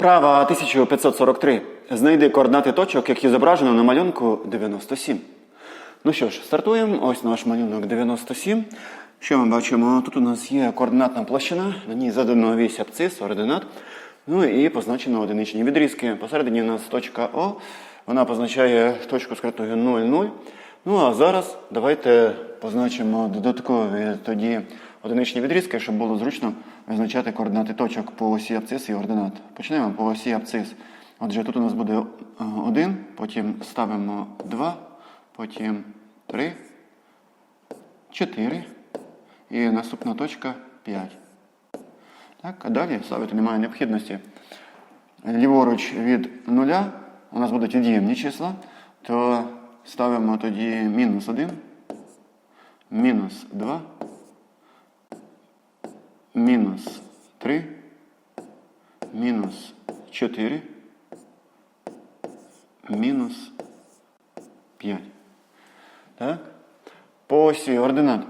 Вправа 1543. Знайди координати точок, які зображено на малюнку 97. Ну що ж, стартуємо. Ось наш малюнок 97. Що ми бачимо? Тут у нас є координатна площина, на ній задано вісь абцис, ординат. Ну і позначено одиничні відрізки. Посередині у нас точка О. Вона позначає точку з критою 0, 0. Ну а зараз давайте позначимо додаткові тоді одиничні відрізки, щоб було зручно визначати координати точок по осі абцис і ординат. Почнемо по осі абцис. Отже, тут у нас буде 1, потім ставимо 2, потім 3, 4 і наступна точка 5. Так, а далі ставити немає необхідності. Ліворуч від нуля у нас будуть від'ємні числа, то ставимо тоді мінус 1, мінус 2, мінус 3, мінус 4, мінус 5. Так? По осі ординат.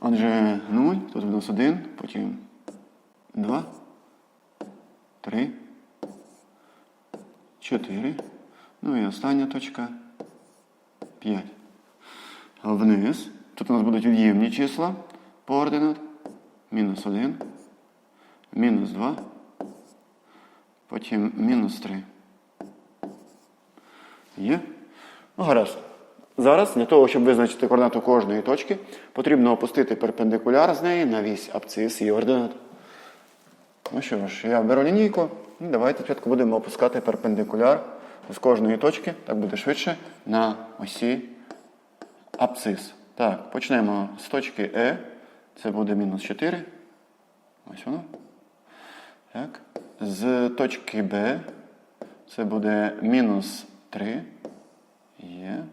Отже, 0, тут у нас 1, потім 2, 3, 4. Ну і остання точка 5. Вниз. Тут у нас будуть від'ємні числа по ординат. Мінус 1, мінус 2, потім мінус 3. Є? Ну, гаразд. Зараз для того, щоб визначити координату кожної точки, потрібно опустити перпендикуляр з неї на вісь абцис і ординат. Ну що ж, я беру лінійку. Давайте спочатку будемо опускати перпендикуляр з кожної точки, так буде швидше, на осі абцис. Так, почнемо з точки Е. Це буде мінус 4. Ось воно. Так. З точки Б. Це буде мінус 3. Є.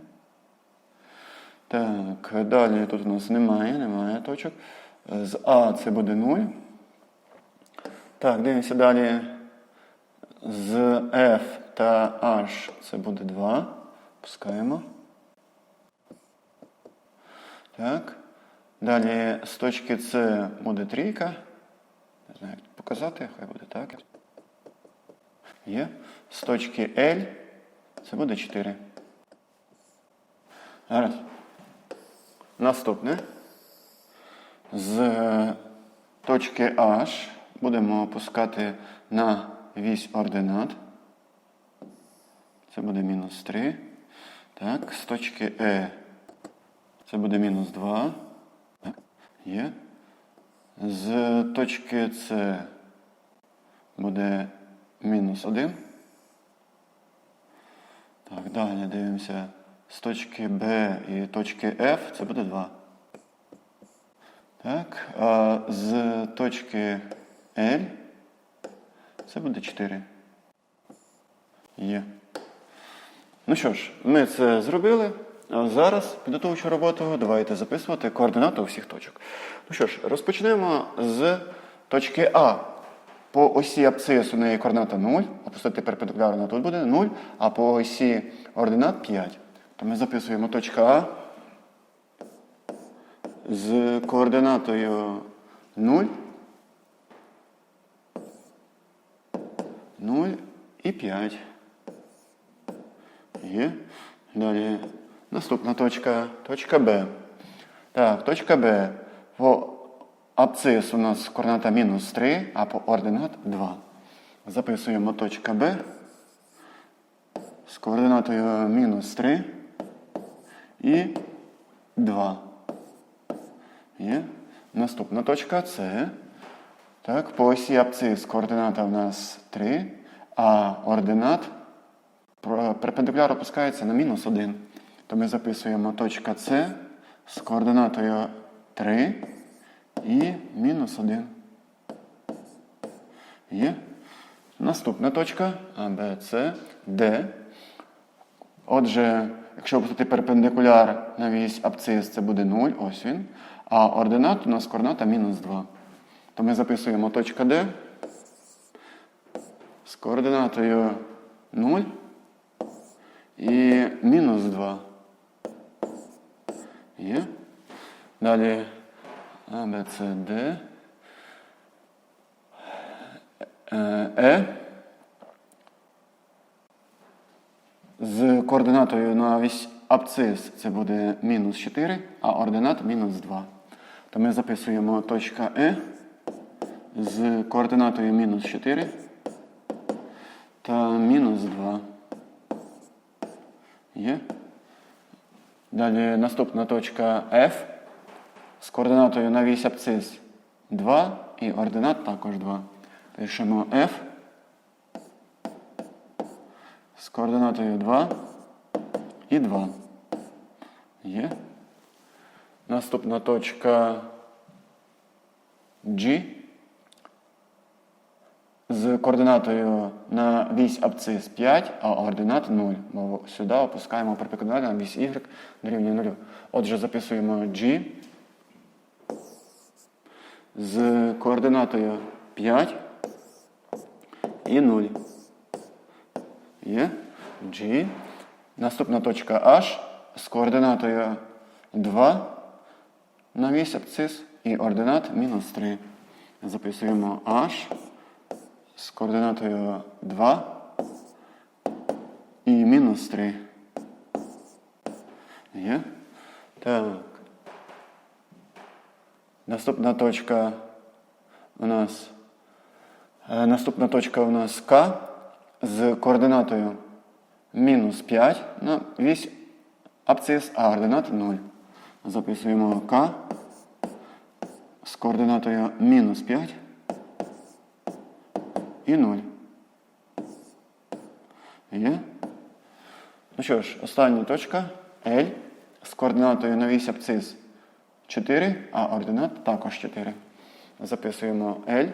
Так, далі тут у нас немає, немає точок. З А це буде 0. Так, дивимося далі. З F та H це буде 2. Пускаємо. Так. Далі з точки С буде трійка. Не знаю, як показати, хай буде так. Є. З точки L це буде 4. Зараз. Наступне. З точки H будемо опускати на вісь ординат. Це буде мінус 3. Так, з точки E це буде мінус 2. Є. З точки С буде мінус 1. Так, далі дивимося. З точки Б і точки F це буде 2. Так, а з точки L це буде 4. Є. Ну що ж, ми це зробили. Зараз підготовчу роботу давайте записувати координати усіх точок. Ну що ж, розпочнемо з точки А. По осі абсцис у неї координата 0, опустити перпендикулярно тут буде 0, а по осі ординат 5. То ми записуємо точка А з координатою 0, 0 і 5. Є. Далі наступна точка, точка Б. Так, точка Б. По абцис у нас координата мінус 3, а по ординат 2. Записуємо точка Б з координатою мінус 3 і 2. Є. Наступна точка С. Так, по осі абцис координата у нас 3, а ординат перпендикуляр опускається на мінус 1. То ми записуємо точка С з координатою 3 і мінус 1. Є. Наступна точка А, Д. Отже, якщо опустити перпендикуляр на вісь абцис, це буде 0, ось він. А ординат у нас координата мінус 2. То ми записуємо точка Д з координатою 0 і мінус 2. Є. Далі А, Б, С, Д. Е, е. З координатою на вісь абцис це буде мінус 4, а ординат мінус 2. То ми записуємо точка Е з координатою мінус 4 та мінус 2. Є. Далі наступна точка F з координатою на вісь абцис 2 і ординат також 2. Пишемо F з координатою 2 і 2. Є. Наступна точка G з координатою на вісь абцис 5, а ординат 0. Бо сюди опускаємо перпендикулярно на вісь y дорівнює 0. Отже, записуємо G з координатою 5 і 0. Є G. Наступна точка H з координатою 2 на вісь абцис і ординат мінус 3. Записуємо H з координатою 2 і мінус 3. Є? Так. Наступна точка у нас. е, Наступна точка у нас К з координатою мінус 5 на вісь абцис, а ординат 0. Записуємо К з координатою мінус 5 і 0. Є? Ну що ж, остання точка L з координатою на вісь абцис 4, а ординат також 4. Записуємо L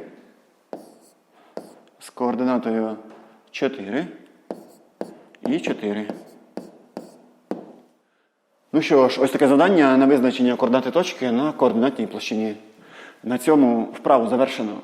з координатою 4 і 4. Ну що ж, ось таке завдання на визначення координати точки на координатній площині. На цьому вправу завершено.